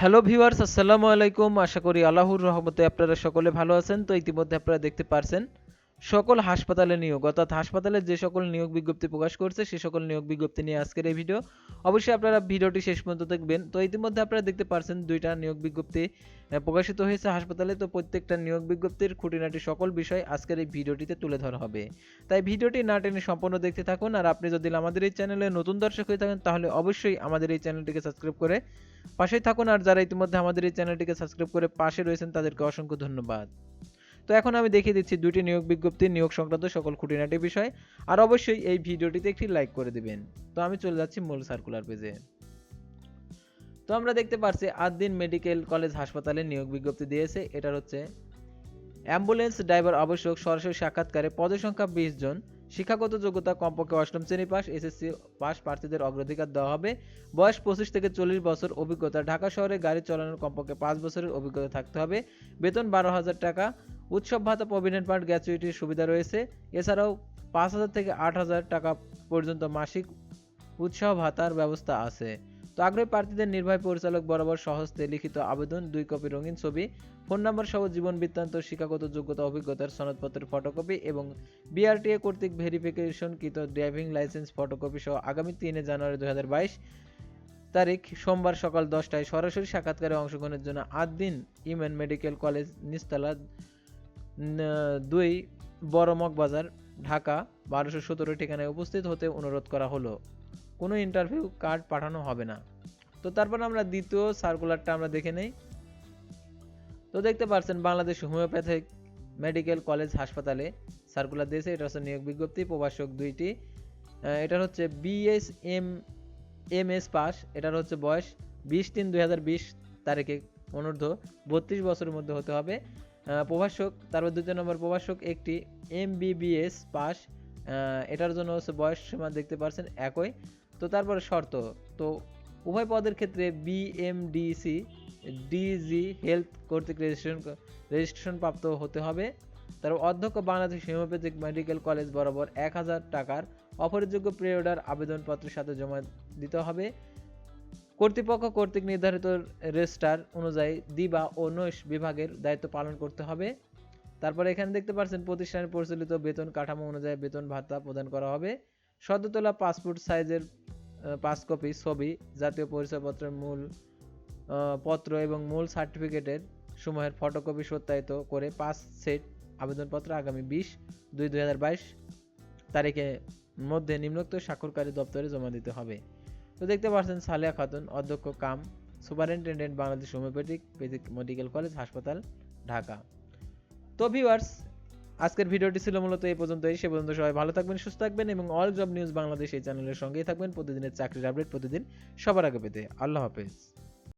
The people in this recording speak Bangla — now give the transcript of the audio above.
হ্যালো ভিউয়ার্স আসসালামু আলাইকুম আশা করি আল্লাহর রহমতে আপনারা সকলে ভালো আছেন। তো ইতিমধ্যে আপনারা দেখতে পারছেন সকল হাসপাতালে নিয়োগ, অর্থাৎ হাসপাতালে যে সকল নিয়োগ বিজ্ঞপ্তি প্রকাশ করছে, সে সকল নিয়োগ বিজ্ঞপ্তি নিয়ে আজকের এই ভিডিও অবশ্যই আপনারা ভিডিওটি শেষ পর্যন্ত দেখবেন। তো ইতিমধ্যে আপনারা দেখতে পারছেন দুইটা নিয়োগ বিজ্ঞপ্তি প্রকাশিত হয়েছে হাসপাতালে। তো প্রত্যেকটা নিয়োগ বিজ্ঞপ্তির খুঁটিনাটি সকল বিষয় আজকের এই ভিডিওটিতে তুলে ধরা হবে। তাই ভিডিওটি না টেনে সম্পূর্ণ দেখতে থাকুন। আর আপনি যদি আমাদের এই চ্যানেলে নতুন দর্শক হয়ে থাকেন, তাহলে অবশ্যই আমাদের এই চ্যানেলটিকে সাবস্ক্রাইব করে পাশেই থাকুন। আর যারা ইতিমধ্যে আমাদের এই চ্যানেলটিকে সাবস্ক্রাইব করে পাশে রয়েছেন, তাদেরকে অসংখ্য ধন্যবাদ। তো এখন আমি দেখিয়ে দিচ্ছি দুটি নিয়োগ বিজ্ঞপ্তি, নিয়োগ সংক্রান্ত সকল খুঁটিনাটি বিষয়। আর অবশ্যই এই ভিডিওটিতে একটি লাইক করে দিবেন। তো আমি চলে যাচ্ছি মূল সার্কুলার পেজে তো আমরা দেখতে পাচ্ছি আদ্দিন মেডিকেল কলেজ হাসপাতালে নিয়োগ বিজ্ঞপ্তি দিয়েছে। এটার হচ্ছে, অ্যাম্বুলেন্স ড্রাইভার আবশ্যক সরাসরি সাক্ষাৎকারে পদের সংখ্যা বিশ জন, শিক্ষাগত যোগ্যতা কমপক্ষে অষ্টম শ্রেণি পাস, এসএসসি পাস প্রার্থীদের অগ্রাধিকার দেওয়া হবে। বয়স পঁচিশ থেকে চল্লিশ বছর অভিজ্ঞতা, ঢাকা শহরে গাড়ি চালানোর কমপক্ষে পাঁচ বছরের অভিজ্ঞতা থাকতে হবে। বেতন বারো হাজার টাকা উৎসব ভাতা প্রভিডেন্ট ফান্ড গ্র্যাচুইটির সুবিধা রয়েছে। এছাড়াও পাঁচ হাজার থেকে আট হাজার টাকা পর্যন্ত মাসিক উৎসাহ ভাতার ব্যবস্থা আছে। তো আগ্রহী প্রার্থীদের নির্বাহী পরিচালক বরাবর সহজতে লিখিত আবেদন, দুই কপি রঙিন ছবি, ফোন নম্বর সহ জীবন বৃত্তান্ত, শিক্ষাগত যোগ্যতা, অভিজ্ঞতার সনদপত্রের ফটোকপি এবং বিআরটিএ কর্তৃক ভেরিফিকেশনকৃত ড্রাইভিং লাইসেন্স ফটোকপি সহ আগামী তিনে জানুয়ারি দু হাজার বাইশ তারিখ সোমবার সকাল দশটায় সরাসরি সাক্ষাৎকারে অংশগ্রহণের জন্য আট দিন ইমেন মেডিকেল কলেজ, নিস্তালা দুই, বড় মগবাজার, ঢাকা, বারোশো সতেরো ঠিকানায় উপস্থিত হতে অনুরোধ করা হলো। কোনো ইন্টারভিউ কার্ড পাঠানো হবে না। তো তারপর আমরা দ্বিতীয় সার্কুলারটা আমরা দেখে নেই। তো দেখতে পাচ্ছেন বাংলাদেশ হোমিওপ্যাথিক মেডিকেল কলেজ হাসপাতালে সার্কুলার দিয়েছে। এটা হচ্ছে নিয়োগ বিজ্ঞপ্তি, প্রভাষক দুইটি। এটার হচ্ছে B S M M S pass, এটার হচ্ছে বয়স বিশ তিন দুই তারিখে। অনূর্ধ্ব বত্রিশ বছরের মধ্যে হতে হবে। প্রভাষক তারপর দ্বিতীয় নম্বর প্রভাষক একটি এম বিবিএস পাস এটার জন্য হচ্ছে বয়স সীমা দেখতে পাচ্ছেন একই। তো তারপরে শর্ত, তো উভয় পদের ক্ষেত্রে বিএমডিসি ডিজি হেলথ কর্তৃক রেজিস্ট্রেশন রেজিস্ট্রেশন প্রাপ্ত হতে হবে। তারপর অধ্যক্ষ বাংলাদেশ হোমিওপ্যাথিক মেডিকেল কলেজ বরাবর এক হাজার টাকার অপরিযোগ্য প্রি অর্ডার আবেদনপত্রের সাথে জমা দিতে হবে। কর্তৃপক্ষ কর্তৃক নির্ধারিত রেজিস্টার অনুযায়ী দিবা ও নৈশ বিভাগের দায়িত্ব পালন করতে হবে। তারপরে এখানে দেখতে পাচ্ছেন প্রতিষ্ঠানের পরিচালিত বেতন কাঠামো অনুযায়ী বেতন ভাতা প্রদান করা হবে। সদ্য তোলা পাসপোর্ট সাইজের পাঁচ কপি, ছবি, জাতীয় পরিচয়পত্রের মূল পত্র এবং মূল সার্টিফিকেটের সমূহের ফটোকপি সত্যায়িত করে পাঁচ সেট আবেদনপত্র আগামী বিশ দুই দুই হাজার বাইশ তারিখে মধ্যে নিম্নোক্ত স্বাক্ষরকারী দপ্তরে জমা দিতে হবে। তো দেখতে পাচ্ছেন সালিয়া খাতুন, অধ্যক্ষ cum, superintendent Bangladesh homeopathic medical college হাসপাতাল, ঢাকা। তো ভিউয়ার্স, আজকের ভিডিওটি ছিল মূলত এই পর্যন্তই। সে পর্যন্ত সবাই ভালো থাকবেন, সুস্থ থাকবেন এবং অল জব নিউজ বাংলাদেশ এই চ্যানেলের সঙ্গেই থাকবেন। প্রতিদিনের চাকরির আপডেট প্রতিদিন সবার আগে পেতে। আল্লাহ হাফেজ।